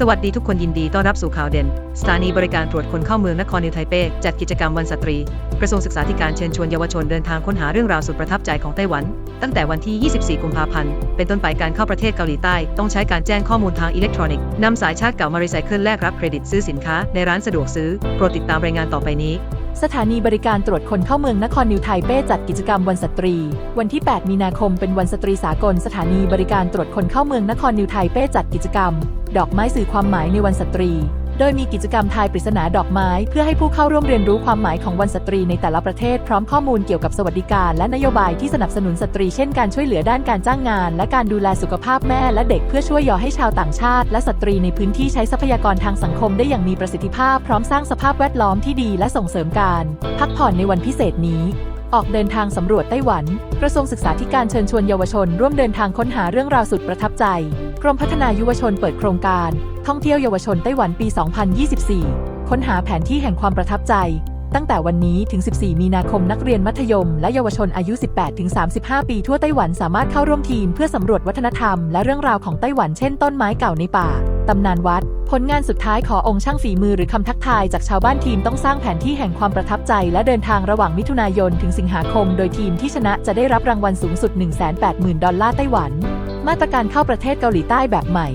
สวัสดีทุกคนยินดีต้อนรับสู่ข่าวเด่น สถานีบริการตรวจคนเข้าเมืองนครนิวยไทเป้จัดกิจกรรมวันสตรี กระทรวงศึกษาธิการเชิญชวนเยาวชนเดินทางค้นหาเรื่องราวสุดประทับใจของไต้หวัน ตั้งแต่วันที่ 24 กุมภาพันธ์ เป็นต้นไปการเข้าประเทศเกาหลีใต้ ต้องใช้การแจ้งข้อมูลทางอิเล็กทรอนิกส์นำสายชาร์จเก่ามารีไซเคิลแลกรับเครดิตซื้อสินค้าในร้านสะดวกซื้อ โปรดติดตามรายงานต่อไปนี้ สถานีบริการตรวจคนเข้าเมืองนครนิวไทเป้จัดกิจกรรมวันสตรี วันที่ 8 มีนาคมเป็นวันสตรีสากล สถานีบริการตรวจคนเข้าเมืองนครนิวไทเป้จัดกิจกรรม ดอกไม้สื่อความหมายในวันสตรี โดยมีกิจกรรมทายปริศนาดอกไม้ เพื่อให้ผู้เข้าร่วมเรียนรู้ความหมายของวันสตรีในแต่ละประเทศพร้อมข้อมูลเกี่ยวกับสวัสดิการและนโยบายที่สนับสนุนสตรีเช่นการช่วยเหลือด้านการจ้างงาน และการดูแลสุขภาพแม่และเด็กเพื่อช่วยย่อให้ชาวต่างชาติ และสตรีในพื้นที่ใช้ทรัพยากรทางสังคมได้อย่างมีประสิทธิภาพ พร้อมสร้างสภาพแวดล้อมที่ดีและส่งเสริมการ พักผ่อนในวันพิเศษนี้ออกเดินทางสำรวจไต้หวัน กระทรวงศึกษาธิการเชิญชวนเยาวชน ร่วมเดินทางค้นหาเรื่องราวสุดประทับใจ กรมพัฒนายุวชนเปิดโครงการ ท่องเที่ยวเยาวชนไต้หวันปี 2024 ค้นหาแผนที่แห่งความประทับใจ ตั้งแต่วันนี้ถึง 14 มีนาคมนักเรียนมัธยม และเยาวชนอายุ 18-35 ปีทั่วไต้หวันสามารถเข้าร่วมทีมเพื่อสำรวจวัฒนธรรมและเรื่องราวของไต้หวันเช่นต้นไม้เก่าในป่า ตำนานวัด ผลงานสุดท้ายขอองค์ช่างฝีมือหรือคำทักทายจากชาวบ้านทีมต้องสร้างแผนที่แห่งความประทับใจ และเดินทางระหว่างมิถุนายนถึงสิงหาคม โดยทีมที่ชนะจะได้รับรางวัลสูงสุด 180,000 ดอลลาร์ไต้หวัน มาตรการเข้าประเทศเกาหลีใต้แบบใหม่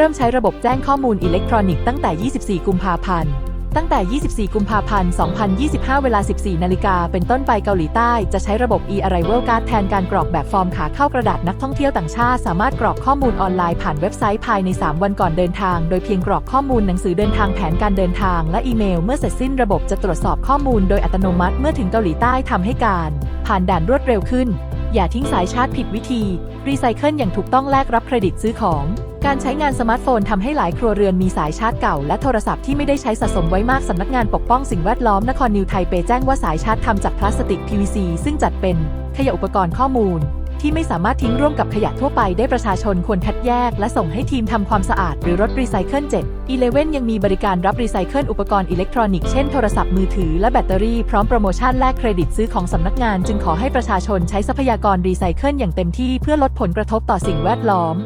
เริ่มใช้ระบบแจ้งข้อมูลอิเล็กทรอนิกส์ตั้งแต่ 24 กุมภาพันธ์ ตั้งแต่ 24 กุมภาพันธ์ 2025 เวลา 14 นาฬิกา เป็นต้นไปเกาหลีใต้จะใช้ระบบ e-arrival card แทนการกรอกแบบฟอร์มขาเข้ากระดาษนักท่องเที่ยวต่างชาติ สามารถกรอกข้อมูลออนไลน์ผ่านเว็บไซต์ภายใน 3 วันก่อนเดินทาง โดยเพียงกรอกข้อมูลหนังสือเดินทางแผนการเดินทาง และอีเมล เมื่อเสร็จสิ้นระบบจะตรวจสอบข้อมูลโดยอัตโนมัติเมื่อถึงเกาหลีใต้ทำให้การ ผ่านด่านรวดเร็วขึ้น อย่าทิ้งสายชาร์จผิดวิธี รีไซเคิลอย่างถูกต้องแลกรับเครดิตซื้อของ การใช้งานสมาร์ทโฟนทำให้หลายครัวเรือนมีสายชาร์จเก่าและโทรศัพท์ที่ไม่ได้ใช้สะสมไว้มากสำนักงานปกป้องสิ่งแวดล้อมนครนิวไทเปแจ้งว่าสายชาร์จทำจากพลาสติก PVC ซึ่งจัดเป็นขยะอุปกรณ์ข้อมูล ที่ไม่สามารถทิ้งร่วมกับขยะทั่วไปได้ประชาชนควรคัดแยก และส่งให้ทีมทำความสะอาดหรือรถรีไซเคิล7 11 ยังมีบริการรับรีไซเคิลอุปกรณ์อิเล็กทรอนิกส์เช่นโทรศัพท์มือถือและแบตเตอรี่พร้อมโปรโมชั่นแลกเครดิตซื้อของสำนักงาน จึงขอให้ประชาชนใช้ทรัพยากรรีไซเคิลอย่างเต็มที่เพื่อลดผลกระทบต่อสิ่งแวดล้อม